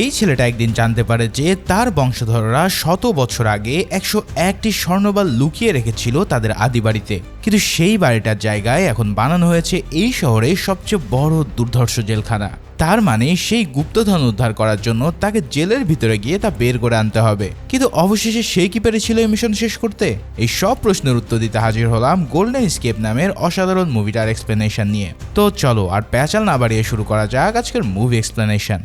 এই ছেলেটা একদিন জানতে পারে যে তার বংশধররা শত বছর আগে একশো একটি স্বর্ণবাল লুকিয়ে রেখেছিল তাদের আদি বাড়িতে। কিন্তু সেই বাড়িটার জায়গায় এখন বানানো হয়েছে এই শহরে সবচেয়ে বড় দুর্ধর্ষ জেলখানা। তার মানে সেই গুপ্তধন উদ্ধার করার জন্য তাকে জেলের ভিতরে গিয়ে তা বের করে আনতে হবে। কিন্তু অবশেষে সে কি পেরেছিল এই মিশন শেষ করতে? এই সব প্রশ্নের উত্তর দিতে হাজির হলাম গোল্ডেন স্কেপ নামের অসাধারণ মুভিটার এক্সপ্লেনেশন নিয়ে। তো চলো আর প্যাচাল না বাড়িয়ে শুরু করা যাক আজকের মুভি এক্সপ্লেনেশন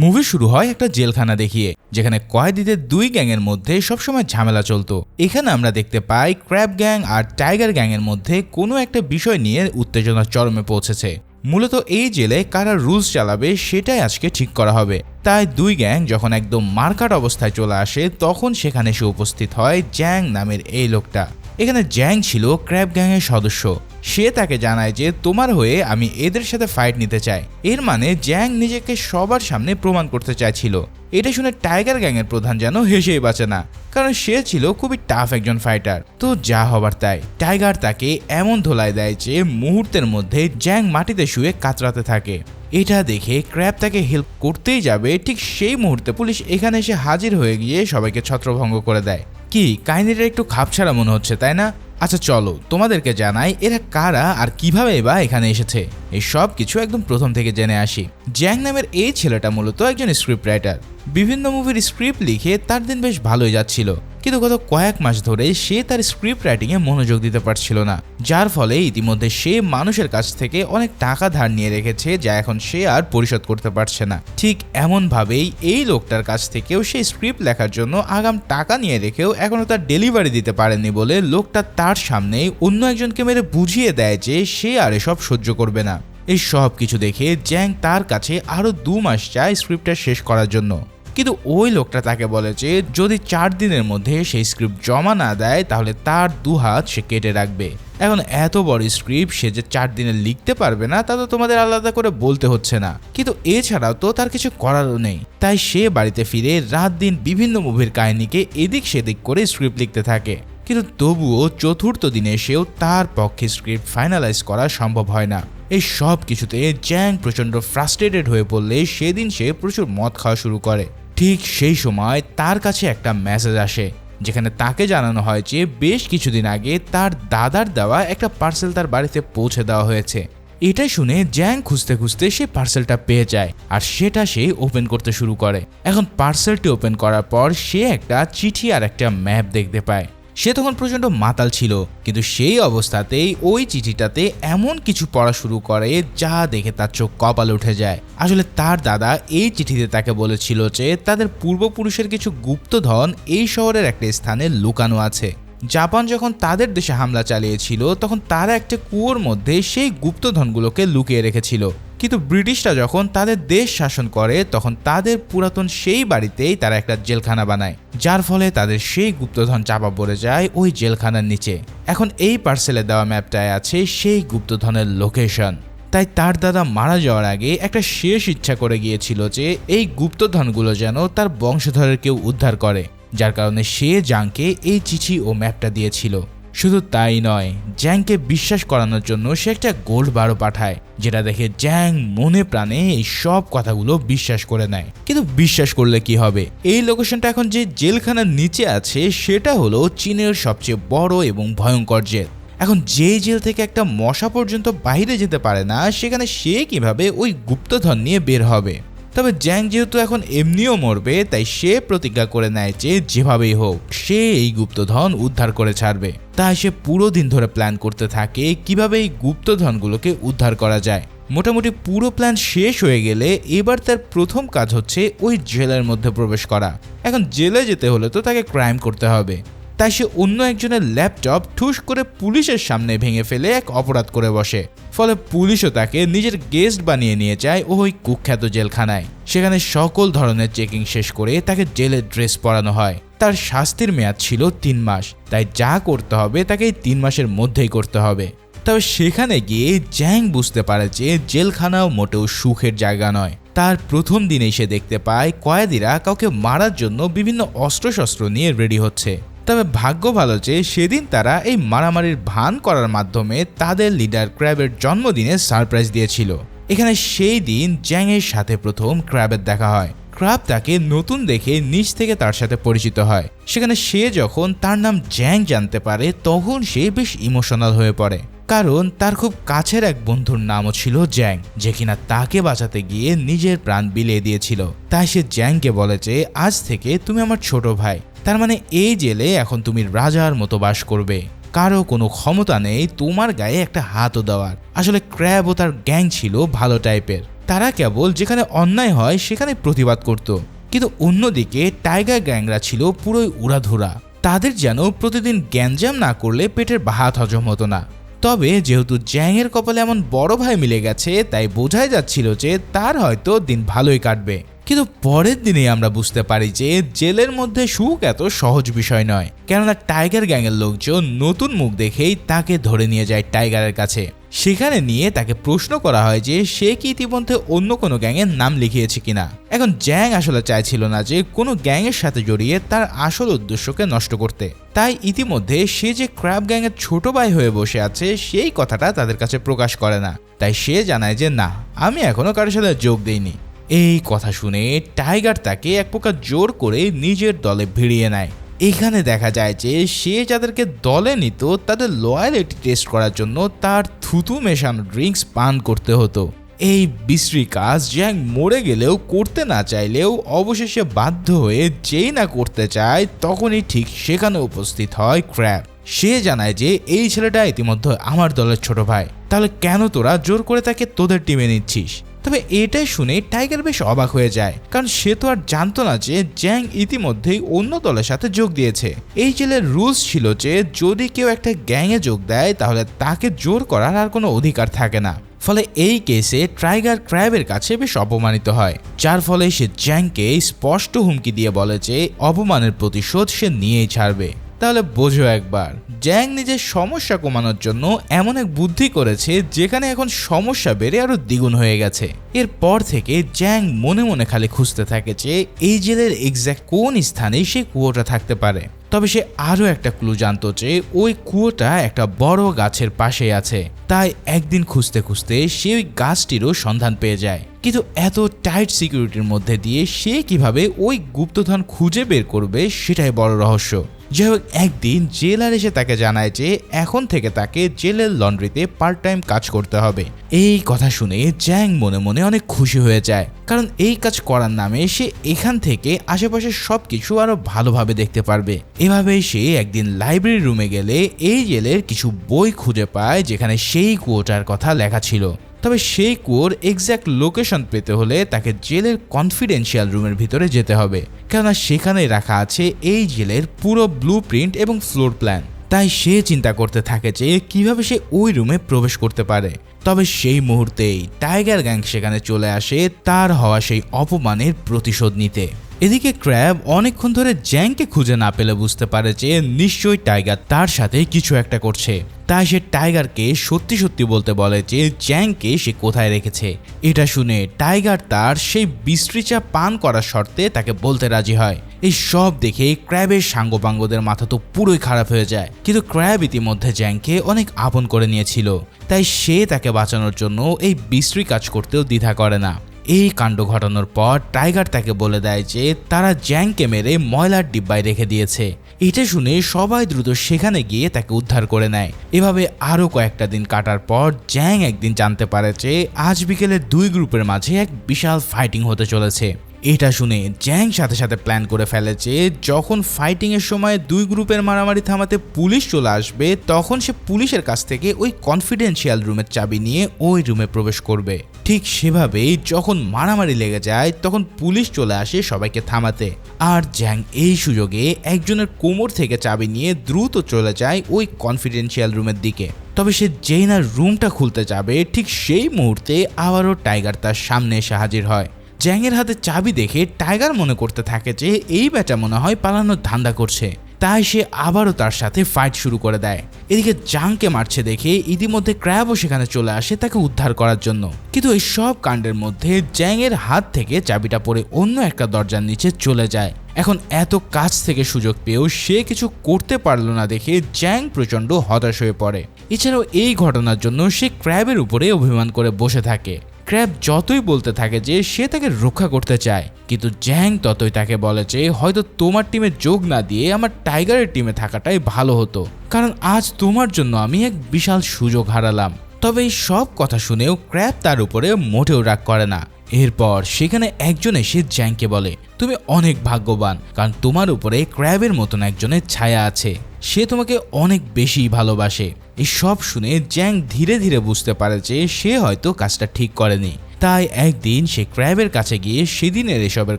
মুভি শুরু হয় একটা জেলখানা দেখিয়ে, যেখানে কয়েদিদের দুই গ্যাংয়ের মধ্যে সবসময় ঝামেলা চলতো। এখানে আমরা দেখতে পাই ক্র্যাব গ্যাং আর টাইগার গ্যাংয়ের মধ্যে কোনো একটা বিষয় নিয়ে উত্তেজনা চরমে পৌঁছেছে। মূলত এই জেলে কারা রুলস চালাবে সেটাই আজকে ঠিক করা হবে। তাই দুই গ্যাং যখন একদম মার্কাট অবস্থায় চলে আসে, তখন সেখানে এসে উপস্থিত হয় জ্যাং নামের এই লোকটা। এখানে জ্যাং ছিল ক্র্যাব গ্যাংয়ের সদস্য। সে তাকে জানায় যে তোমার হয়ে আমি এদের সাথে ফাইট নিতে চাই। এর মানে জ্যাং নিজেকে সবার সামনে প্রমাণ করতে চাইছিল। এটা শুনে টাইগার গ্যাংয়ের প্রধান যেন হেসেই বাঁচে না, কারণ সে ছিল খুবই টাফ একজন ফাইটার তো যা হবার তাই। টাইগার তাকে এমন ধোলাই দেয় যে মুহূর্তের মধ্যে জ্যাং মাটিতে শুয়ে কাতরাতে থাকে। এটা দেখে ক্র্যাব তাকে হেল্প করতেই যাবে, ঠিক সেই মুহূর্তে পুলিশ এখানে এসে হাজির হয়ে গিয়ে সবাইকে ছত্রভঙ্গ করে দেয়। কি, কাহিনীটা একটু খাপছাড়া মনে হচ্ছে, তাই না? আচ্ছা চলো তোমাদেরকে জানাই এরা কারা আর কীভাবে বা এখানে এসেছে। এই সব কিছু একদম প্রথম থেকে জেনে আসি। জ্যাং নামের এই ছেলেটা মূলত একজন স্ক্রিপ্ট রাইটার বিভিন্ন মুভির স্ক্রিপ্ট লিখে তার দিন বেশ ভালোই যাচ্ছিল। কিন্তু গত কয়েক মাস ধরে সে তার স্ক্রিপ্ট রাইটিংয়ে মনোযোগ দিতে পারছিল না। যার ফলে ইতিমধ্যে সে মানুষের কাছ থেকে অনেক টাকা ধার নিয়ে রেখেছে যা এখন সে আর পরিশোধ করতে পারছে না। ঠিক এমনভাবেই এই লোকটার কাছ থেকেও সে স্ক্রিপ্ট লেখার জন্য আগাম টাকা নিয়ে রেখেও এখনও তার ডেলিভারি দিতে পারেনি বলে লোকটা তার সামনেই অন্য একজনকে মেরে বুঝিয়ে দেয় যে সে আর এসব সহ্য করবে না। এই সব কিছু দেখে জ্যাং তার কাছে আরও দু মাস চায় স্ক্রিপ্টটা শেষ করার জন্য। কিন্তু ওই লোকটা তাকে বলে যে, যদি চার দিনের মধ্যে সেই স্ক্রিপ্ট জমা না দেয়, তাহলে তার দু হাত সে কেটে রাখবে। এখন এত বড় স্ক্রিপ্ট সে যে চার দিনে লিখতে পারবে না, তা তো তোমাদের আলাদা করে বলতে হচ্ছে না। কিন্তু এছাড়াও তো তার কিছু করারও নেই। তাই সে বাড়িতে ফিরে রাত দিন বিভিন্ন মুভির কাহিনীকে এদিক সেদিক করে স্ক্রিপ্ট লিখতে থাকে। কিন্তু তবুও চতুর্থ দিনে এসেও তার পক্ষে স্ক্রিপ্ট ফাইনালাইজ করা সম্ভব হয় না। এই সব কিছুতে জ্যাং প্রচণ্ড ফ্রাস্ট্রেটেড হয়ে পড়লে সেদিন সে প্রচুর মদ খাওয়া শুরু করে। ঠিক সেই সময় তার কাছে একটা মেসেজ আসে, যেখানে তাকে জানানো হয় যে বেশ কিছুদিন আগে তার দাদার দেওয়া একটা পার্সেল তার বাড়িতে পৌঁছে দেওয়া হয়েছে। এটা শুনে জ্যাং খুঁজতে খুঁজতে সে পার্সেলটা পেয়ে যায় আর সেটা সে ওপেন করতে শুরু করে। এখন পার্সেলটি ওপেন করার পর সে একটা চিঠি আর একটা ম্যাপ দেখতে পায়। সে তখন প্রচণ্ড মাতাল ছিল, কিন্তু সেই অবস্থাতেই ওই চিঠিটাতে এমন কিছু পড়া শুরু করে যা দেখে তার চোখ কপাল উঠে যায়। আসলে তার দাদা এই চিঠিতে তাকে বলেছিল যে তাদের পূর্বপুরুষের কিছু গুপ্তধন এই শহরের একটা স্থানে লুকানো আছে। জাপান যখন তাদের দেশে হামলা চালিয়েছিল, তখন তারা একটা কুয়োর মধ্যে সেই গুপ্তধনগুলোকে লুকিয়ে রেখেছিল। কিন্তু ব্রিটিশরা যখন তাদের দেশ শাসন করে, তখন তাদের পুরাতন সেই বাড়িতেই তারা একটা জেলখানা বানায়, যার ফলে তাদের সেই গুপ্তধন চাপা পড়ে যায় ওই জেলখানার নিচে। এখন এই পার্সেলে দেওয়া ম্যাপটায় আছে সেই গুপ্তধনের লোকেশন তাই তার দাদা মারা যাওয়ার আগে একটা শেষ ইচ্ছা করে গিয়েছিল যে এই গুপ্তধনগুলো যেন তার বংশধরের কেউ উদ্ধার করে, যার কারণে সে জাংকে এই চিঠি ও ম্যাপটা দিয়েছিল। শুধু তাই নয়, জ্যাংকে বিশ্বাস করানোর জন্য সে একটা গোল্ড বারও পাঠায়, যেটা দেখে জ্যাং মনে প্রাণে এই সব কথাগুলো বিশ্বাস করে নেয়। কিন্তু বিশ্বাস করলে কি হবে? এই লোকেশনটা এখন যে জেলখানার নিচে আছে, সেটা হলো চীনের সবচেয়ে বড় এবং ভয়ঙ্কর জেল। এখন যে জেল থেকে একটা মশা পর্যন্ত বাইরে যেতে পারে না, সেখানে সে কীভাবে ওই গুপ্তধন নিয়ে বের হবে? তবে জ্যাং যেহেতু এখন এমনিও মরবে, তাই সে প্রতিজ্ঞা করে নেয় যে যেভাবেই হোক, সে এই গুপ্তধন উদ্ধার করে ছাড়বে। তাই সে পুরো দিন ধরে প্ল্যান করতে থাকে কীভাবে এই গুপ্তধনগুলোকে উদ্ধার করা যায়। মোটামুটি পুরো প্ল্যান শেষ হয়ে গেলে এবার তার প্রথম কাজ হচ্ছে ওই জেলের মধ্যে প্রবেশ করা। এখন জেলে যেতে হলে তো তাকে ক্রাইম করতে হবে। তাই সে অন্য একজনের ল্যাপটপ ঠুস করে পুলিশের সামনে ভেঙে ফেলে এক অপরাধ করে বসে। ফলে পুলিশও তাকে নিজের গেস্ট বানিয়ে নিয়ে যায় ওই কুখ্যাত জেলখানায়। সেখানে সকল ধরনের চেকিং শেষ করে তাকে জেলের ড্রেস পরানো হয়। তার শাস্তির মেয়াদ ছিল তিন মাস। তাই যা করতে হবে তাকে এই তিন মাসের মধ্যেই করতে হবে। তবে সেখানে গিয়ে জ্যাং বুঝতে পারে যে জেলখানাও মোটেও সুখের জায়গা নয়। তার প্রথম দিনেই সে দেখতে পায় কয়েদিরা কাউকে মারার জন্য বিভিন্ন অস্ত্রশস্ত্র নিয়ে রেডি হচ্ছে। তবে ভাগ্য ভালো যে সেদিন তারা এই মারামারির ভান করার মাধ্যমে তাদের লিডার ক্র্যাবের জন্মদিনে সারপ্রাইজ দিয়েছিল। এখানে সেই দিন জ্যাংয়ের সাথে প্রথম ক্র্যাবের দেখা হয়। ক্রাব তাকে নতুন দেখে নিচ থেকে তার সাথে পরিচিত হয়। সেখানে সে যখন তার নাম জ্যাং জানতে পারে, তখন সে বেশ ইমোশনাল হয়ে পড়ে। কারণ তার খুব কাছের এক বন্ধুর নামও ছিল জ্যাং, যে কিনা তাকে বাঁচাতে গিয়ে নিজের প্রাণ বিলিয়ে দিয়েছিল। তাই সে জ্যাংকে বলে যে, আজ থেকে তুমি আমার ছোট ভাই। তার মানে এই জেলে এখন তুমি রাজার মতো বাস করবে। কারও কোনো ক্ষমতা নেই, তোমার গায়ে একটা হাতও দেওয়ার। আসলে ক্র্যাব ও তার গ্যাং ছিল ভালো টাইপের তারা কেবল যেখানে অন্যায় হয় সেখানে প্রতিবাদ করত। কিন্তু অন্যদিকে টাইগার গ্যাংরা ছিল পুরোই উড়াধুরা। তাদের যেন প্রতিদিন গ্যাঞ্জাম না করলে পেটের ভাত হজম হতো না। তবে যেহেতু জ্যাংয়ের কপালে এমন বড় ভাই মিলে গেছে, তাই বোঝাই যাচ্ছিল যে তার হয়তো দিন ভালোই কাটবে। কিন্তু পরের দিনে আমরা বুঝতে পারি যে জেলের মধ্যে সুখ এত সহজ বিষয় নয়। কেননা টাইগার গ্যাংয়ের লোকজন নতুন মুখ দেখেই তাকে ধরে নিয়ে যায় টাইগারের কাছে। সেখানে নিয়ে তাকে প্রশ্ন করা হয় যে সে কি ইতিমধ্যে অন্য কোনো গ্যাংয়ের নাম লিখিয়েছে কিনা। এখন জ্যাং আসলে চাইছিল না যে কোনো গ্যাংয়ের সাথে জড়িয়ে তার আসল উদ্দেশ্যকে নষ্ট করতে। তাই ইতিমধ্যে সে যে ক্র্যাব গ্যাংয়ের ছোট ভাই হয়ে বসে আছে, সেই কথাটা তাদের কাছে প্রকাশ করে না। তাই সে জানায় যে, না, আমি এখনও কারোর সাথে যোগ দেইনি। এই কথা শুনে টাইগার তাকে এক প্রকার জোর করে নিজের দলে ভিড়িয়ে নেয়। এখানে দেখা যায় যে সে যাদেরকে দলে নিত, তাদের লয়ালিটি টেস্ট করার জন্য তার থুতু মেশানো ড্রিঙ্কস পান করতে হতো। এই বিশ্রী কাজ জ্যাং মরে গেলেও করতে না চাইলেও অবশেষে বাধ্য হয়ে যেই না করতে চায় তখনই ঠিক সেখানে উপস্থিত হয় ক্র্যাব সে জানায় যে এই ছেলেটা ইতিমধ্যে আমার দলের ছোট ভাই। তাহলে কেন তোরা জোর করে তাকে তোদের টিমে নিচ্ছিস? তবে এটাই শুনে টাইগার বেশ অবাক হয়ে যায়, কারণ সে তো আর জানতো না যে জ্যাং ইতিমধ্যেই অন্য দলের সাথে যোগ দিয়েছে। এই জেলের রুলস ছিল যে যদি কেউ একটা গ্যাংয়ে যোগ দেয়, তাহলে তাকে জোর করার আর কোনো অধিকার থাকে না। ফলে এই কেসে ট্রাইগার ক্র্যাবের কাছে বেশ অপমানিত হয়, যার ফলে সে জ্যাংকে স্পষ্ট হুমকি দিয়ে বলে যে অপমানের প্রতিশোধ সে নিয়েই ছাড়বে। তাহলে বোঝো একবার। জ্যাং নিজের সমস্যা কমানোর জন্য এমন এক বুদ্ধি করেছে যেখানে এখন সমস্যা বেড়ে আরও দ্বিগুণ হয়ে গেছে। এরপর থেকে জ্যাং মনে মনে খালি খুঁজতে থাকে যে এই জেলের এক্স্যাক্ট কোন স্থানে সে কুয়োটা থাকতে পারে। তবে সে আরও একটা ক্লু জানতো যে ওই কুয়োটা একটা বড় গাছের পাশে আছে। তাই একদিন খুঁজতে খুঁজতে সে ওই গাছটিরও সন্ধান পেয়ে যায়। কিন্তু এত টাইট সিকিউরিটির মধ্যে দিয়ে সে কীভাবে ওই গুপ্তধন খুঁজে বের করবে সেটাই বড় রহস্য। যাই হোক একদিন জেলার এসে তাকে জানায় যে এখন থেকে তাকে জেলের লন্ড্রিতে পার্ট টাইম কাজ করতে হবে। এই কথা শুনে জ্যাং মনে মনে অনেক খুশি হয়ে যায়। কারণ এই কাজ করার নামে সে এখান থেকে আশেপাশের সব কিছু আরও ভালোভাবে দেখতে পারবে। এভাবে সে একদিন লাইব্রেরি রুমে গেলে এই জেলের কিছু বই খুঁজে পায়, যেখানে সেই কুয়োটার কথা লেখা ছিল। তবে সেই কুয়োর এক্স্যাক্ট লোকেশন পেতে হলে তাকে জেলের কনফিডেন্সিয়াল রুমের ভিতরে যেতে হবে। কেননা সেখানে রাখা আছে এই জেলের পুরো ব্লু প্রিন্ট এবং ফ্লোর প্ল্যান তাই সে চিন্তা করতে থাকে যে কীভাবে সে ওই রুমে প্রবেশ করতে পারে। তবে সেই মুহূর্তেই টাইগার গ্যাং সেখানে চলে আসে, তার হওয়া সেই অপমানের প্রতিশোধ নিতে। এদিকে ক্র্যাব অনেকক্ষণ ধরে জ্যাংকে খুঁজে না পেলে বুঝতে পারে যে নিশ্চয়ই টাইগার তার সাথে কিছু একটা করছে। তাই সে টাইগারকে সত্যি সত্যি বলতে বলে যে জ্যাংকে সে কোথায় রেখেছে। এটা শুনে টাইগার তার সেই বিশ্রীচা পান করার শর্তে তাকে বলতে রাজি হয়। এই সব দেখে ক্র্যাবের সাঙ্গপাঙ্গদের মাথা তো পুরোই খারাপ হয়ে যায়। কিন্তু ক্র্যাব ইতিমধ্যে জ্যাংকে অনেক আপন করে নিয়েছিল। তাই সে তাকে বাঁচানোর জন্য এই বিশ্রী কাজ করতেও দ্বিধা করে না। এই কাণ্ড ঘটানোর পর টাইগার তাকে বলে দেয় যে তারা জ্যাংকে মেরে ময়লার ডিব্বায় রেখে দিয়েছে। এটা শুনে সবাই দ্রুত সেখানে গিয়ে তাকে উদ্ধার করে নেয়। এভাবে আরও কয়েকটা দিন কাটার পর জ্যাং একদিন জানতে পারে যে আজ বিকেলে দুই গ্রুপের মাঝে এক বিশাল ফাইটিং হতে চলেছে। এটা শুনে জ্যাং সাথে সাথে প্ল্যান করে ফেলেছে, যখন ফাইটিং এর সময় দুই গ্রুপের মারামারি থামাতে পুলিশ চলে আসবে, তখন সে পুলিশের কাছ থেকে ওই কনফিডেন্সিয়াল রুমের চাবি নিয়ে ওই রুমে প্রবেশ করবে। ঠিক সেভাবেই যখন মারামারি লেগে যায়, তখন পুলিশ চলে আসে সবাইকে থামাতে। আর জ্যাং এই সুযোগে একজনের কোমর থেকে চাবি নিয়ে দ্রুত চলে যায় ওই কনফিডেন্সিয়াল রুমের দিকে। তবে সে যেই না রুমটা খুলতে যাবে, ঠিক সেই মুহূর্তে আবারও টাইগার তার সামনে এসে হাজির হয়। জ্যাংয়ের হাতে চাবি দেখে টাইগার মনে করতে থাকে যে এই ব্যাটা মনে হয় পালানোর ধান্দা করছে। তাই সে আবারও তার সাথে ফাইট শুরু করে দেয়। এদিকে জাংকে মারছে দেখে ইতিমধ্যে ক্র্যাবও সেখানে চলে আসে তাকে উদ্ধার করার জন্য। কিন্তু এই সব কাণ্ডের মধ্যে জ্যাংয়ের হাত থেকে চাবিটা পড়ে অন্য একটা দরজার নিচে চলে যায়। এখন এত কাছ থেকে সুযোগ পেয়েও সে কিছু করতে পারল না দেখে জ্যাং প্রচণ্ড হতাশ হয়ে পড়ে। এছাড়াও এই ঘটনার জন্য সে ক্র্যাবের উপরে অভিমান করে বসে থাকে। ক্র্যাব যতই বলতে থাকে যে সে তাকে রক্ষা করতে চায়, কিন্তু জ্যাং ততই তাকে বলে যে হয়তো তোমার টিমে যোগ না দিয়ে আমার টাইগারের টিমে থাকাটাই ভালো হতো। কারণ আজ তোমার জন্য আমি এক বিশাল সুযোগ হারালাম। তবে এই সব কথা শুনেও ক্র্যাব তার উপরে মোটেও রাগ করে না। এরপর সেখানে একজন এসে জ্যাংকে বলে, তুমি অনেক ভাগ্যবান, কারণ তোমার উপরে ক্র্যাবের মতন একজনের ছায়া আছে। সে তোমাকে অনেক বেশি ভালোবাসে। এই সব শুনে জ্যাং ধীরে ধীরে বুঝতে পারে যে সে হয়তো কাজটা ঠিক করেনি। তাই একদিন সে ক্র্যাবের কাছে গিয়ে সেদিনের এসবের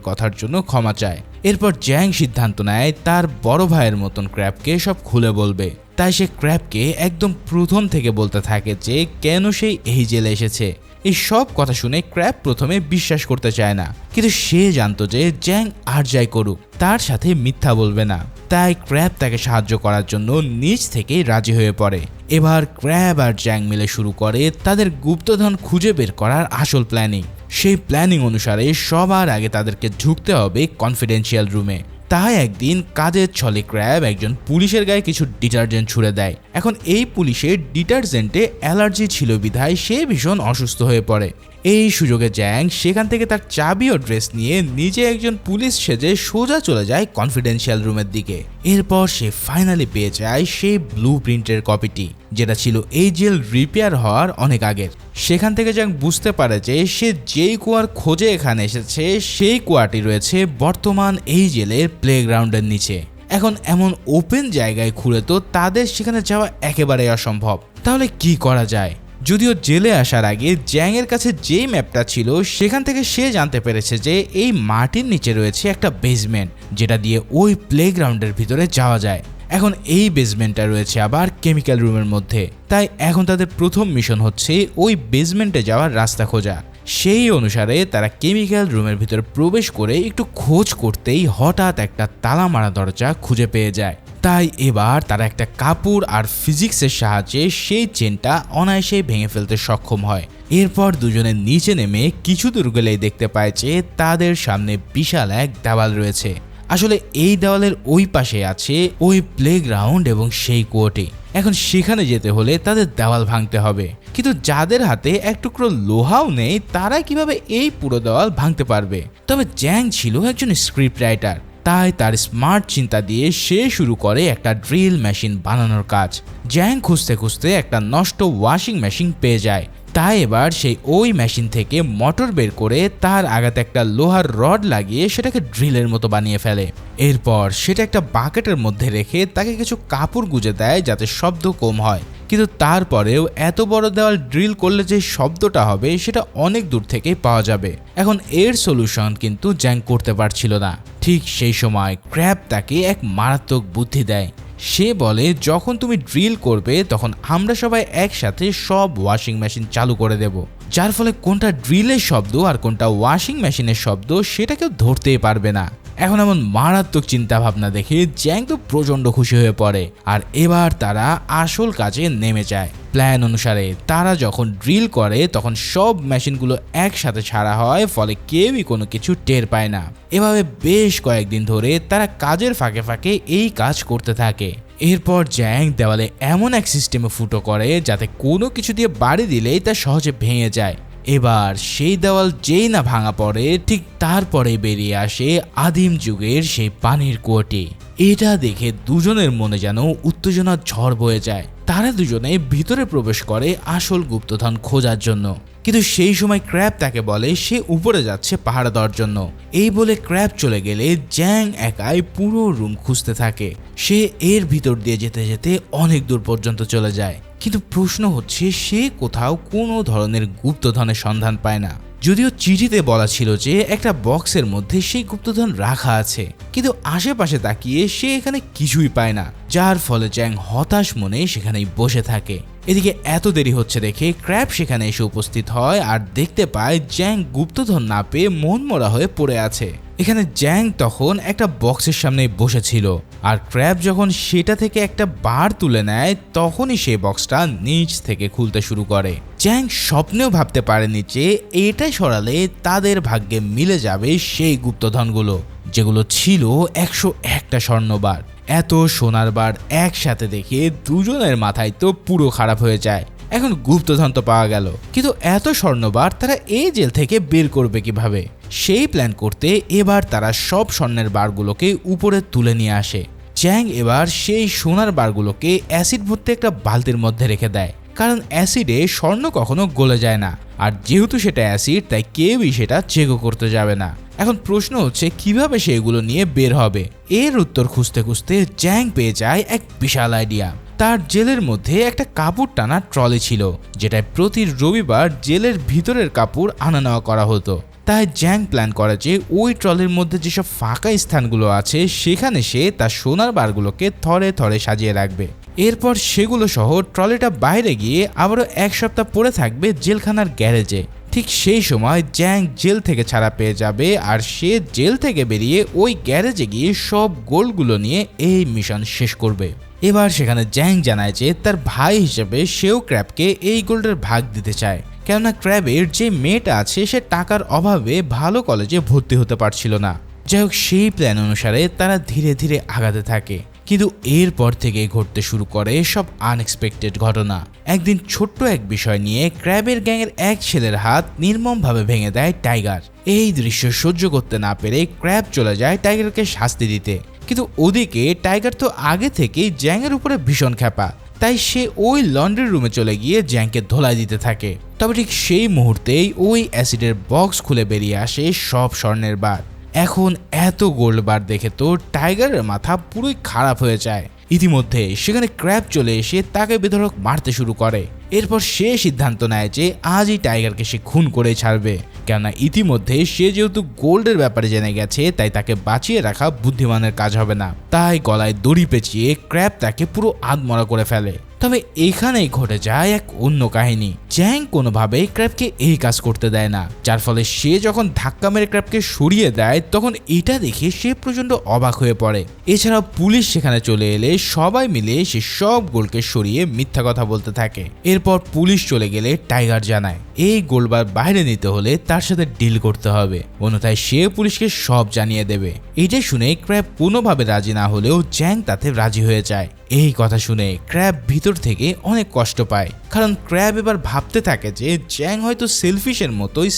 কথার জন্য ক্ষমা চায়। এরপর জ্যাং সিদ্ধান্ত নেয় তার বড় ভাইয়ের মতন ক্র্যাবকে সব খুলে বলবে। তাই সে ক্র্যাবকে একদম প্রথম থেকে বলতে থাকে যে কেন সে এই জেলে এসেছে। এই সব কথা শুনে ক্র্যাব প্রথমে বিশ্বাস করতে চায় না। কিন্তু সে জানতো যে জ্যাং আর যাই করুক, তার সাথে মিথ্যা বলবে না। তাই ক্র্যাব তাকে সাহায্য করার জন্য নিজ থেকেই রাজি হয়ে পড়ে। এবার ক্র্যাব আর জ্যাং মিলে শুরু করে তাদের গুপ্তধন খুঁজে বের করার আসল প্ল্যানিং। সেই প্ল্যানিং অনুসারে সবার আগে তাদেরকে ঢুকতে হবে কনফিডেন্সিয়াল রুমে। তাই একদিন কাজের ছলে ক্র্যাব একজন পুলিশের গায়ে কিছু ডিটারজেন্ট ছুড়ে দেয়। এখন এই পুলিশের ডিটারজেন্টে অ্যালার্জি ছিল বিধায় সে ভীষণ অসুস্থ হয়ে পড়ে। এই সুযোগে জ্যাং সেখান থেকে তার চাবি ও ড্রেস নিয়ে নিজে একজন পুলিশ সেজে সোজা চলে যায় কনফিডেন্সিয়াল রুমের দিকে। এরপর সে ফাইনালি পেয়ে যায় সেই ব্লু প্রিন্টের কপিটি যেটা ছিল এই জেল রিপেয়ার হওয়ার অনেক আগের। সেখান থেকে জ্যাং বুঝতে পারে যে সে যেই কুয়ার খোঁজে এখানে এসেছে, সেই কুয়াটি রয়েছে বর্তমান এই জেলের প্লেগ্রাউন্ডের নিচে। এখন এমন ওপেন জায়গায় খুঁড়ে তো তাদের সেখানে যাওয়া একেবারেই অসম্ভব। তাহলে কি করা যায়? যদিও জেলে আসার আগে জ্যাংয়ের কাছে যেই ম্যাপটা ছিল, সেখান থেকে সে জানতে পেরেছে যে এই মাটির নিচে রয়েছে একটা বেসমেন্ট যেটা দিয়ে ওই প্লেগ্রাউন্ডের ভিতরে যাওয়া যায়। এখন এই বেসমেন্টটা রয়েছে আবার কেমিক্যাল রুমের মধ্যে। তাই এখন তাদের প্রথম মিশন হচ্ছে ওই বেসমেন্টে যাওয়ার রাস্তা খোঁজা। সেই অনুসারে তারা কেমিক্যাল রুমের ভিতরে প্রবেশ করে একটু খোঁজ করতেই হঠাৎ একটা তালা মারা দরজা খুঁজে পেয়ে যায়। তাই এবার তারা একটা কাপড় আর ফিজিক্সের সাহায্যে সেই চেনটা অনায়াসে ভেঙে ফেলতে সক্ষম হয়। এরপর দুজনে নিচে নেমে কিছু দূর গেলেই দেখতে পায় যে তাদের সামনে বিশাল এক দেওয়াল রয়েছে। আসলে এই দেওয়ালের ওই পাশে আছে ওই প্লেগ্রাউন্ড এবং সেই কোর্টে এখন সেখানে যেতে হলে তাদের দেওয়াল ভাঙতে হবে। কিন্তু যাদের হাতে এক টুকরো লোহাও নেই, তারা কীভাবে এই পুরো দেওয়াল ভাঙতে পারবে? তবে জ্যাং ছিল একজন স্ক্রিপ্ট রাইটার তাই তার স্মার্ট চিন্তা দিয়ে সে শুরু করে একটা ড্রিল মেশিন বানানোর কাজ। জ্যাং খুঁজতে খুঁজতে একটা নষ্ট ওয়াশিং মেশিন পেয়ে যায়। তাই এবার সেই ওই মেশিন থেকে মোটর বের করে তার আগাতে একটা লোহার রড লাগিয়ে সেটাকে ড্রিলের মতো বানিয়ে ফেলে। এরপর সেটা একটা বাকেটের মধ্যে রেখে তাকে কিছু কাপড় গুজে দেয় যাতে শব্দ কম হয়। কিন্তু তারপরেও এত বড় দেওয়াল ড্রিল করলে যে শব্দটা হবে, সেটা অনেক দূর থেকে পাওয়া যাবে। এখন এর সলিউশন কিন্তু জ্যাং করতে পারছিল না। ঠিক সেই সময় ক্র্যাব তাকে এক মারাত্মক বুদ্ধি দেয়। সে বলে, যখন তুমি ড্রিল করবে, তখন আমরা সবাই একসাথে সব ওয়াশিং মেশিন চালু করে দেব। যার ফলে কোনটা ড্রিলের শব্দ আর কোনটা ওয়াশিং মেশিনের শব্দ সেটা কেউ ধরতেই পারবে না। এখন এমন মারাত্মক চিন্তা ভাবনা দেখে জ্যাং তো প্রচণ্ড খুশি হয়ে পড়ে। আর এবার তারা আসল কাজে নেমে যায়। প্ল্যান অনুসারে তারা যখন ড্রিল করে, তখন সব মেশিনগুলো একসাথে ছাড়া হয়, ফলে কেউই কোনো কিছু টের পায় না। এভাবে বেশ কয়েকদিন ধরে তারা কাজের ফাঁকে ফাঁকে এই কাজ করতে থাকে। এরপর জ্যাং দেওয়ালে এমন এক সিস্টেমে ফুটো করে যাতে কোনো কিছু দিয়ে বাড়ি দিলেই তা সহজে ভেঙে যায়। এবার সেই দেওয়াল যেই না ভাঙা পড়ে, ঠিক তারপরে বেরিয়ে আসে আদিম যুগের সেই পানির কুয়োটি। এটা দেখে দুজনের মনে যেন উত্তেজনার ঝড় বয়ে যায়। তারা দুজনে ভিতরে প্রবেশ করে আসল গুপ্তধন খোঁজার জন্য। কিন্তু সেই সময় ক্র্যাব তাকে বলে, সে উপরে যাচ্ছে পাহাড় দেওয়ার জন্য। এই বলে ক্র্যাব চলে গেলে জ্যাং একাই পুরো রুম খুঁজতে থাকে। সে এর ভিতর দিয়ে যেতে যেতে অনেক দূর পর্যন্ত চলে যায়। কিন্তু প্রশ্ন হচ্ছে, সে কোথাও কোনো ধরনের গুপ্তধনের সন্ধান পায় না। যদিও চিঠিতে বলা ছিল যে, একটা বক্সের মধ্যে সেই গুপ্তধন রাখা আছে। কিন্তু আশেপাশে তাকিয়ে সে এখানে কিছুই পায় না, যার ফলে জ্যাং হতাশ মনে সেখানেই বসে থাকে। এদিকে এত দেরি হচ্ছে দেখে ক্র্যাব সেখানে এসে উপস্থিত হয় আর দেখতে পায় জ্যাং গুপ্তধন না পেয়ে মন মরা হয়ে পড়ে আছে। এখানে জ্যাং তখন একটা বক্সের সামনে বসেছিল আর ক্র্যাব যখন সেটা থেকে একটা বার তুলে নেয়, তখনই সে বক্সটা নিচ থেকে খুলতে শুরু করে। জ্যাং স্বপ্নেও ভাবতে পারেনি যে এটা সরালে তাদের ভাগ্যে মিলে যাবে সেই গুপ্তধনগুলো। যেগুলো ছিল একশো একটা স্বর্ণবার। এত সোনার বার একসাথে দেখে দুজনের মাথায় তো পুরো খারাপ হয়ে যায়। এখন গুপ্তধন তো পাওয়া গেল। কিন্তু এত স্বর্ণবার তারা এই জেল থেকে বের করবে কীভাবে? সেই প্ল্যান করতে এবার তারা সব স্বর্ণের বারগুলোকে উপরে তুলে নিয়ে আসে। চ্যাং এবার সেই সোনার বারগুলোকে অ্যাসিড ভর্তি একটা বালতির মধ্যে রেখে দেয়। কারণ অ্যাসিডে স্বর্ণ কখনো গলে যায় না। আর যেহেতু সেটা অ্যাসিড, তাই কেউই সেটা চেকও করতে যাবে না। এখন প্রশ্ন হচ্ছে, কীভাবে সেগুলো নিয়ে বের হবে? এর উত্তর খুঁজতে খুঁজতে জ্যাং পেয়ে যায় এক বিশাল আইডিয়া তার জেলের মধ্যে একটা কাপড় টানা ট্রলি ছিল, যেটায় প্রতি রবিবার জেলের ভিতরের কাপড় আনা নেওয়া করা হতো। তাই জ্যাং প্ল্যান করে যে ওই ট্রলির মধ্যে যেসব ফাঁকা স্থানগুলো আছে, সেখানে সে তার সোনার বারগুলোকে থরে থরে সাজিয়ে রাখবে। এরপর সেগুলো সহ ট্রলিটা বাইরে গিয়ে আবারও এক সপ্তাহ পরে থাকবে জেলখানার গ্যারেজে। ঠিক সেই সময় জ্যাং জেল থেকে ছাড়া পেয়ে যাবে আর সে জেল থেকে বেরিয়ে ওই গ্যারেজে গিয়ে সব গোলগুলো নিয়ে এই মিশন শেষ করবে। এবার সেখানে জ্যাং জানায় যে তার ভাই হিসেবে সেও ক্র্যাবকে এই গোল্ডের ভাগ দিতে চায়। কেননা ক্র্যাবের যে মেয়েটা আছে, সে টাকার অভাবে ভালো কলেজে ভর্তি হতে পারছিল না। যাই হোক, সেই প্ল্যান অনুসারে তারা ধীরে ধীরে আগাতে থাকে। কিন্তু এরপর থেকে ঘটতে শুরু করে সব আনএক্সপেক্টেড ঘটনা। একদিন ছোট্ট এক বিষয় নিয়ে ক্র্যাবের গ্যাংয়ের এক ছেলের হাত নির্মমভাবে ভেঙে দেয় টাইগার। এই দৃশ্য সহ্য করতে না পেরে ক্র্যাব চলে যায় টাইগারকে শাস্তি দিতে। কিন্তু ওদিকে টাইগার তো আগে থেকেই জ্যাংয়ের উপরে ভীষণ খ্যাপা। তাই সে ওই লন্ড্রি রুমে চলে গিয়ে জ্যাংকে ধোলাই দিতে থাকে। তবে ঠিক সেই মুহূর্তেই ওই অ্যাসিডের বক্স খুলে বেরিয়ে আসে সব স্বর্ণের বার। এখন এত গোল্ড বার দেখে তো টাইগারের মাথা পুরোই খারাপ হয়ে যায়। ইতিমধ্যে সেখানে ক্র্যাব চলে এসে তাকে বেধরক মারতে শুরু করে। এরপর সে সিদ্ধান্ত নেয় যে আজই টাইগারকে সে খুন করে ছাড়বে। কেননা ইতিমধ্যে সে যেহেতু গোল্ডের ব্যাপারে জেনে গেছে, তাই তাকে বাঁচিয়ে রাখা বুদ্ধিমানের কাজ হবে না। তাই গলায় দড়ি পেঁচিয়ে ক্র্যাব তাকে পুরো আধমরা করে ফেলে। তবে এখানেই ঘটে যায় এক অন্য কাহিনী। জ্যাং কোনোভাবেই ক্র্যাবকে এই কাজ করতে দেয় না। যার ফলে সে যখন ধাক্কা মেরে ক্র্যাবকে সরিয়ে দেয়, তখন এটা দেখে সে প্রচণ্ড অবাক হয়ে পড়ে। এছাড়াও পুলিশ সেখানে চলে এলে সবাই মিলে সে সব গোলকে সরিয়ে মিথ্যা কথা বলতে থাকে। এরপর পুলিশ চলে গেলে টাইগার জানায়, এই গোলবার বাইরে নিতে হলে তার সাথে ডিল করতে হবে। অন্যথায় সে পুলিশকে সব জানিয়ে দেবে। এটা শুনে ক্র্যাব কোনোভাবে রাজি না হলেও জ্যাং তাতে রাজি হয়ে যায়। এই কথা শুনে ক্র্যাব ভিতর থেকে অনেক কষ্ট পায়। কারণ ক্র্যাব এবার ভাবতে থাকে যে জ্যাং হয়তো সেলফিশের মতো এই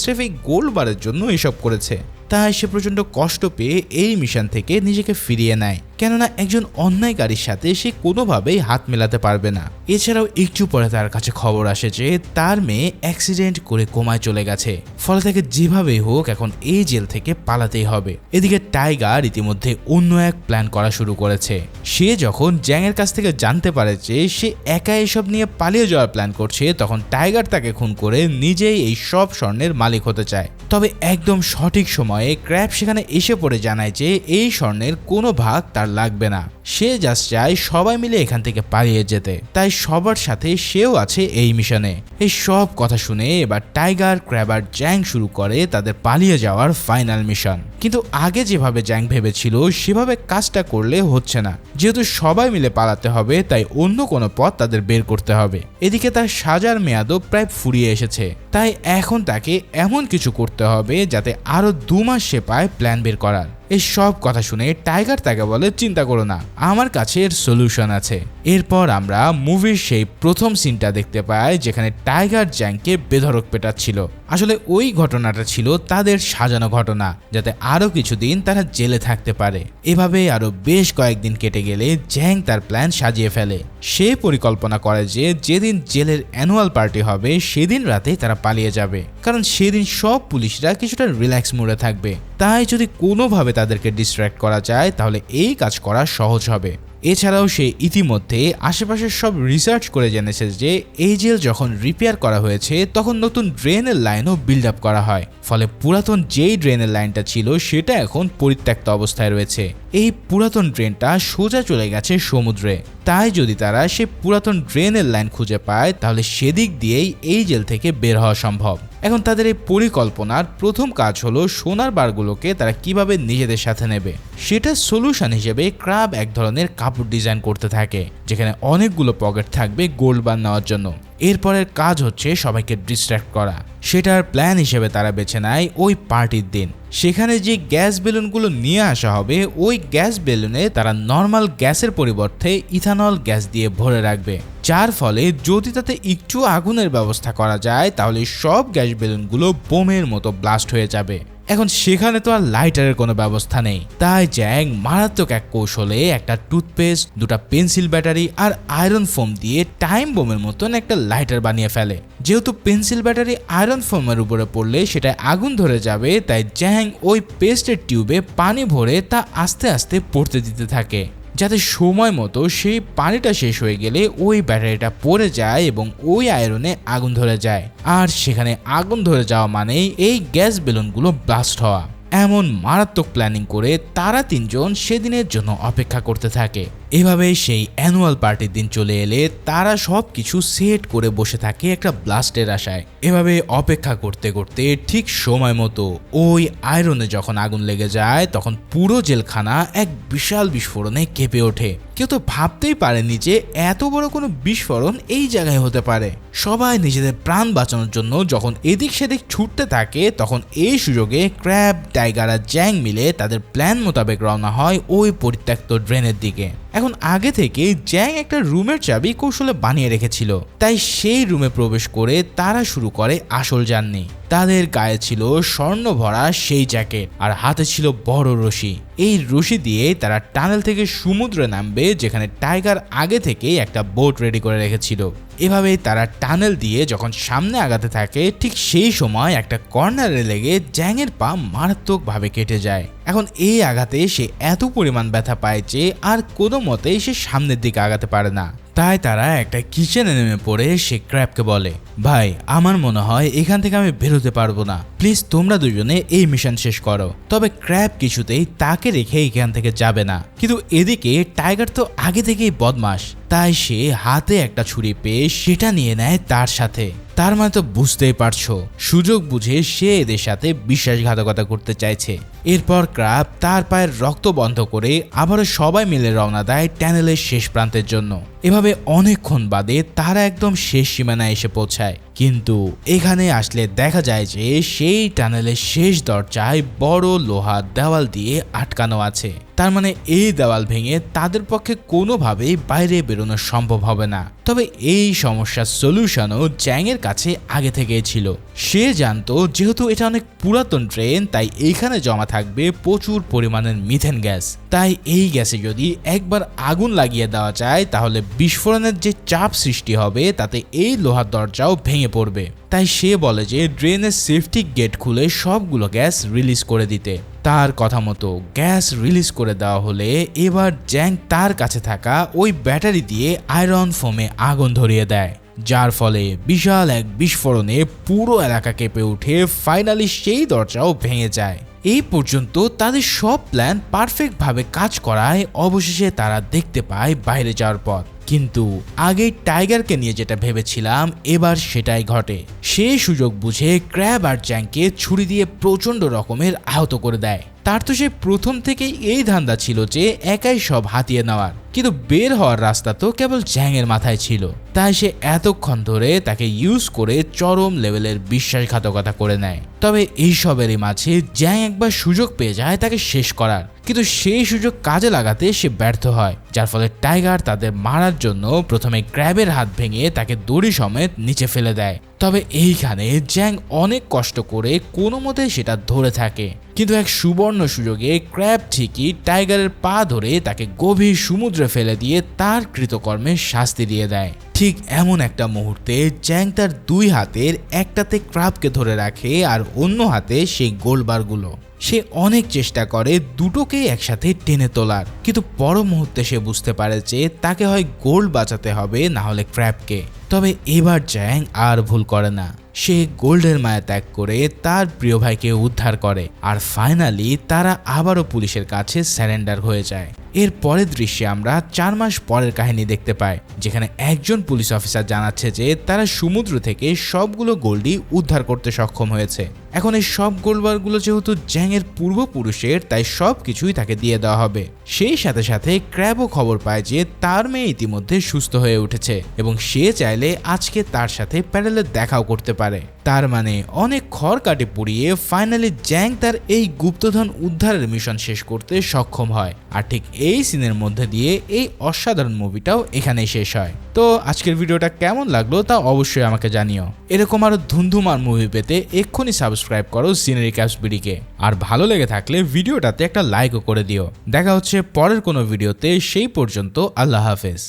গোল বারের জন্য এসব করেছে। তাই সে প্রচণ্ড কষ্ট পেয়ে এই মিশন থেকে নিজেকে ফিরিয়ে নেয়। কেননা একজন অন্যায়কারীর সাথে সে কোনোভাবেই হাত মেলাতে পারবে না। এছাড়াও একটু পরে তার কাছে খবর আসে যে, তার মেয়ে অ্যাক্সিডেন্ট করে কোমায় চলে গেছে। ফলে তাকে যেভাবেই হোক এখন এই জেল থেকে পালাতেই হবে। এদিকে টাইগার ইতিমধ্যে অন্য এক প্ল্যান করা শুরু করেছে। সে যখন জ্যাংয়ের কাছ থেকে জানতে পারে যে, সে একা এসব নিয়ে পালিয়ে যাওয়ার প্ল্যান করছে, তখন টাইগার তাকে খুন করে নিজেই এই সব স্বর্ণের মালিক হতে চায়। তবে একদম সঠিক সময়ে ক্র্যাপ সেখানে এসে পড়ে জানায় যে, এই স্বর্ণের কোনো ভাগ তার লাগবে না। সে জাস্ট চায় সবাই মিলে এখান থেকে পালিয়ে যেতে। তাই সবার সাথে সেও আছে এই মিশনে। এই সব কথা শুনে এবার টাইগার, ক্র্যাবার, জ্যাং শুরু করে তাদের পালিয়ে যাওয়ার ফাইনাল মিশন। কিন্তু আগে যেভাবে জ্যাং ভেবেছিল, সেভাবে কাজটা করলে হচ্ছে না। যেহেতু সবাই মিলে পালাতে হবে, তাই অন্য কোনো পথ তাদের বের করতে হবে। এদিকে তার সাজার মেয়াদও প্রায় ফুরিয়ে এসেছে। তাই এখন তাকে এমন কিছু করতে হবে যাতে আরও দু মাস সে পায় প্ল্যান বের করার। এই সব কথা শুনে টাইগার তাকে বলে, চিন্তা করো না, আমার কাছে এর সলিউশন আছে। এরপর আমরা মুভির সেই প্রথম সিনটা দেখতে পাই, যেখানে টাইগার জ্যাংকে বেধরক পেটাচ্ছিল। আসলে ওই ঘটনাটা ছিল তাদের সাজানো ঘটনা, যাতে আরও কিছুদিন তারা জেলে থাকতে পারে। এভাবে আরও বেশ কয়েকদিন কেটে গেলে জ্যাং তার প্ল্যান সাজিয়ে ফেলে। সে পরিকল্পনা করে যে যেদিন জেলের অ্যানুয়াল পার্টি হবে, সেদিন রাতে তারা পালিয়ে যাবে। কারণ সেদিন সব পুলিশরা কিছুটা রিল্যাক্স মোডে থাকবে। তাই যদি কোনোভাবে তাদেরকে ডিস্ট্র্যাক্ট করা যায়, তাহলে এই কাজ করা সহজ হবে। এছাড়াও সে ইতিমধ্যে আশেপাশের সব রিসার্চ করে জেনেছে যে এই জেল যখন রিপেয়ার করা হয়েছে, তখন নতুন ড্রেনের লাইনও বিল্ড আপ করা হয়। ফলে পুরাতন যেই ড্রেনের লাইনটা ছিল, সেটা এখন পরিত্যক্ত অবস্থায় রয়েছে। এই পুরাতন ড্রেনটা সোজা চলে গেছে সমুদ্রে। তাই যদি তারা সে পুরাতন ড্রেনের লাইন খুঁজে পায়, তাহলে সেদিক দিয়েই এই জেল থেকে বের হওয়া সম্ভব। এখন তাদের এই পরিকল্পনার প্রথম কাজ হলো সোনার বারগুলোকে তারা কীভাবে নিজেদের সাথে নেবে। সেটা সলিউশন হিসেবে ক্রাব এক ধরনের কাপড় ডিজাইন করতে থাকে, যেখানে অনেকগুলো পকেট থাকবে গোল্ড বার নেওয়ার জন্য। এরপরের কাজ হচ্ছে সবাইকে ডিস্ট্র্যাক্ট করা। সেটার প্ল্যান হিসেবে তারা বেছে নেয় ওই পার্টির দিন। সেখানে যে গ্যাস বেলুনগুলো নিয়ে আসা হবে, ওই গ্যাস বেলুনে তারা নর্মাল গ্যাসের পরিবর্তে ইথানল গ্যাস দিয়ে ভরে রাখবে। যার ফলে যদি তাতে একটু আগুনের ব্যবস্থা করা যায়, তাহলে সব গ্যাস বেলুনগুলো বোমের মতো ব্লাস্ট হয়ে যাবে। এখন সেখানে তো আর লাইটারের কোনো ব্যবস্থা নেই। তাই জ্যাং মারাত্মক এক কৌশলে একটা টুথপেস্ট দুটা পেন্সিল ব্যাটারি আর আয়রন ফোম দিয়ে টাইম বোমের মতন একটা লাইটার বানিয়ে ফেলে। যেহেতু পেন্সিল ব্যাটারি আয়রন ফোমের উপরে পড়লে সেটায় আগুন ধরে যাবে, তাই জ্যাং ওই পেস্টের টিউবে পানি ভরে তা আস্তে আস্তে পড়তে দিতে থাকে। যাতে সময় মতো সেই পানিটা শেষ হয়ে গেলে ওই ব্যাটারিটা পড়ে যায় এবং ওই আয়রনে আগুন ধরে যায়। আর সেখানে আগুন ধরে যাওয়া মানেই এই গ্যাস বেলুনগুলো ব্লাস্ট হওয়া। এমন মারাত্মক প্ল্যানিং করে তারা তিনজন সেদিনের জন্য অপেক্ষা করতে থাকে। এভাবে সেই অ্যানুয়াল পার্টির দিন চলে এলে তারা সব কিছু সেট করে বসে থাকে একটা ব্লাস্টের আশায়। এভাবে অপেক্ষা করতে করতে ঠিক সময় মতো ওই আয়রনে যখন আগুন লেগে যায়, তখন পুরো জেলখানা এক বিশাল বিস্ফোরণে কেঁপে ওঠে। কেউ তো ভাবতেই পারেনি যে এত বড় কোনো বিস্ফোরণ এই জায়গায় হতে পারে। সবাই নিজেদের প্রাণ বাঁচানোর জন্য যখন এদিক সেদিক ছুটতে থাকে, তখন এই সুযোগে ক্র্যাব টাইগার আর জ্যাং মিলে তাদের প্ল্যান মোতাবেক রওনা হয় ওই পরিত্যক্ত ড্রেনের দিকে। এখন আগে থেকে জ্যাং একটা রুমের চাবি কৌশলে বানিয়ে রেখেছিল। তাই সেই রুমে প্রবেশ করে তারা শুরু করে আসল জার্নি। তাদের গায়ে ছিল স্বর্ণ ভরা সেই জ্যাকেট আর হাতে ছিল বড় রশি। এই রশি দিয়ে তারা টানেল থেকে সমুদ্রে নামবে, যেখানে টাইগার আগে থেকেই একটা বোট রেডি করে রেখেছিল। এভাবে তারা টানেল দিয়ে যখন সামনে আগাতে থাকে, ঠিক সেই সময় একটা কর্নারে লেগে জ্যাংয়ের পা মারাত্মকভাবে কেটে যায়। এখন এই আঘাতে সে এত পরিমাণ ব্যথা পায় যে আর কোনো মতেই সে সামনের দিকে আগাতে পারে না। তাই তারা একটা কিচেনে নেমে পড়ে সে ক্র্যাবকে বলে, ভাই, আমার মনে হয় এখান থেকে আমি বেরোতে পারব না। প্লিজ তোমরা দুজনে এই মিশন শেষ করো। তবে ক্র্যাব কিছুতেই তাকে রেখে এখান থেকে যাবে না। কিন্তু এদিকে টাইগার তো আগে থেকেই বদমাস তাই সে হাতে একটা ছুরি পেয়ে সেটা নিয়ে নেয় তার সাথে। তার মানে তো বুঝতেই পারছ, সুযোগ বুঝে সে এদের সাথে বিশ্বাসঘাতকতা করতে চাইছে। এরপর ক্রাব তার পায়ের রক্ত বন্ধ করে আবারও সবাই মিলে রওনা দেয় ট্যানেলের শেষ প্রান্তের জন্য। এভাবে অনেকক্ষণ বাদে তারা একদম শেষ সীমানায় এসে পৌঁছায়। কিন্তু এখানে আসলে দেখা যায় যে সেই টানেলের শেষ দরজায় বড় লোহা দেওয়াল দিয়ে আটকানো আছে। তার মানে এই দেওয়াল ভেঙে তাদের পক্ষে কোনোভাবেই বাইরে বেরোনো সম্ভব হবে না। তবে এই সমস্যার সলিউশনও জ্যাংয়ের কাছে আগে থেকেই ছিল। সে জানতো, যেহেতু এটা অনেক পুরাতন ট্রেন তাই এইখানে জমা থাকবে প্রচুর পরিমাণের মিথেন গ্যাস। তাই এই গ্যাসে যদি একবার আগুন লাগিয়ে দেওয়া যায়, তাহলে বিস্ফোরণের যে চাপ সৃষ্টি হবে, তাতে এই লোহার দরজাও ভেঙে পড়বে। তাই সে বলে যে, ড্রেনের সেফটি গেট খুলে সবগুলো গ্যাস রিলিজ করে দিতে। তার কথা মতো গ্যাস রিলিজ করে দেওয়া হলে এবার জ্যাং তার কাছে থাকা ওই ব্যাটারি দিয়ে আয়রন ফোমে আগুন ধরিয়ে দেয়। যার ফলে বিশাল এক বিস্ফোরণে পুরো এলাকা কেঁপে উঠে ফাইনালি সেই দরজাও ভেঙে যায়। এই পর্যন্ত তাদের সব প্ল্যান পারফেক্টভাবে কাজ করায়। অবশেষে তারা দেখতে পায় বাইরে যাওয়ার পথ। কিন্তু আগেই টাইগারকে নিয়ে যেটা ভেবেছিলাম, এবার সেটাই ঘটে। সে সুযোগ বুঝে ক্র্যাব আর চ্যাংকে ছুরি দিয়ে প্রচণ্ড রকমের আহত করে দেয়। তার তো সে প্রথম থেকেই এই ধান্দা ছিল যে একাই সব হাতিয়ে নেওয়ার। কিন্তু বের হওয়ার রাস্তা তো কেবল জ্যাংয়ের মাথায় ছিল। তাই সে এতক্ষণ ধরে তাকে ইউজ করে চরম লেভেলের বিশ্বাসঘাতকতা করে নেয়। তবে এইসবেরই মাঝে জ্যাং একবার সুযোগ পেয়ে যায় তাকে শেষ করার। কিন্তু সেই সুযোগ কাজে লাগাতে সে ব্যর্থ হয়, যার ফলে টাইগার তাদের মারার জন্য প্রথমে ক্র্যাবের হাত ভেঙে তাকে দড়ি সমেত নিচে ফেলে দেয়। তবে এইখানে জ্যাং অনেক কষ্ট করে কোনো মতে সেটা ধরে থাকে। কিন্তু এক সুবর্ণ সুযোগে ক্র্যাব ঠিকই টাইগারের পা ধরে তাকে গভীর সমুদ্রে ফেলে দিয়ে তার কৃতকর্মের শাস্তি দিয়ে দেয়। ঠিক এমন একটা মুহূর্তে জ্যাং তার দুই হাতের একটাতে ক্রাবকে ধরে রাখে আর অন্য হাতে সেই গোলবারগুলো। সে অনেক চেষ্টা করে দুটোকে একসাথে টেনে তোলার। কিন্তু পর মুহূর্তে সে বুঝতে পারে যে তাকে হয় গোল্ড বাঁচাতে হবে, না হলে ক্র্যাপকে। তবে এবার জ্যাং আর ভুল করে না। সে গোল্ডের মায়া ত্যাগ করে তার প্রিয় ভাইকে উদ্ধার করে। আর ফাইনালি তারা আবারও পুলিশের কাছে স্যারেন্ডার হয়ে যায়। এর পরের দৃশ্যে আমরা চার মাস পরের কাহিনী দেখতে পাই, যেখানে একজন পুলিশ অফিসার জানাচ্ছে যে তারা সমুদ্র থেকে সবগুলো গোল্ডই উদ্ধার করতে সক্ষম হয়েছে। এখন এই সব গোলবারগুলো যেহেতু জ্যাংয়ের পূর্বপুরুষের, তাই সব কিছুই তাকে দিয়ে দেওয়া হবে। সেই সাথে সাথে ক্র্যাবও খবর পায় যে তার মেয়ে ইতিমধ্যে সুস্থ হয়ে উঠেছে এবং সে চাইলে আজকে তার সাথে প্যারেলের দেখাও করতে পারে। পারে। তার মানে অনেক খড় কাটে পুড়িয়ে ফাইনালি জ্যাং তার এই গুপ্তধন উদ্ধারের মিশন শেষ করতে সক্ষম হয়। আর ঠিক এই সিনের মধ্যে দিয়ে এই অসাধারণ মুভিটাও এখানেই শেষ হয়। তো আজকের ভিডিওটা কেমন লাগল তা অবশ্যই আমাকে জানিও। এরকম আরও ধুমধুমার মুভি পেতে এক্ষুনি সাবস্ক্রাইব করো সিনারি ক্যাপস বিডিকে আর ভালো লেগে থাকলে ভিডিওটাতে একটা লাইকও করে দিও। দেখা হচ্ছে পরের কোনো ভিডিওতে সেই পর্যন্ত আল্লাহ হাফেজ।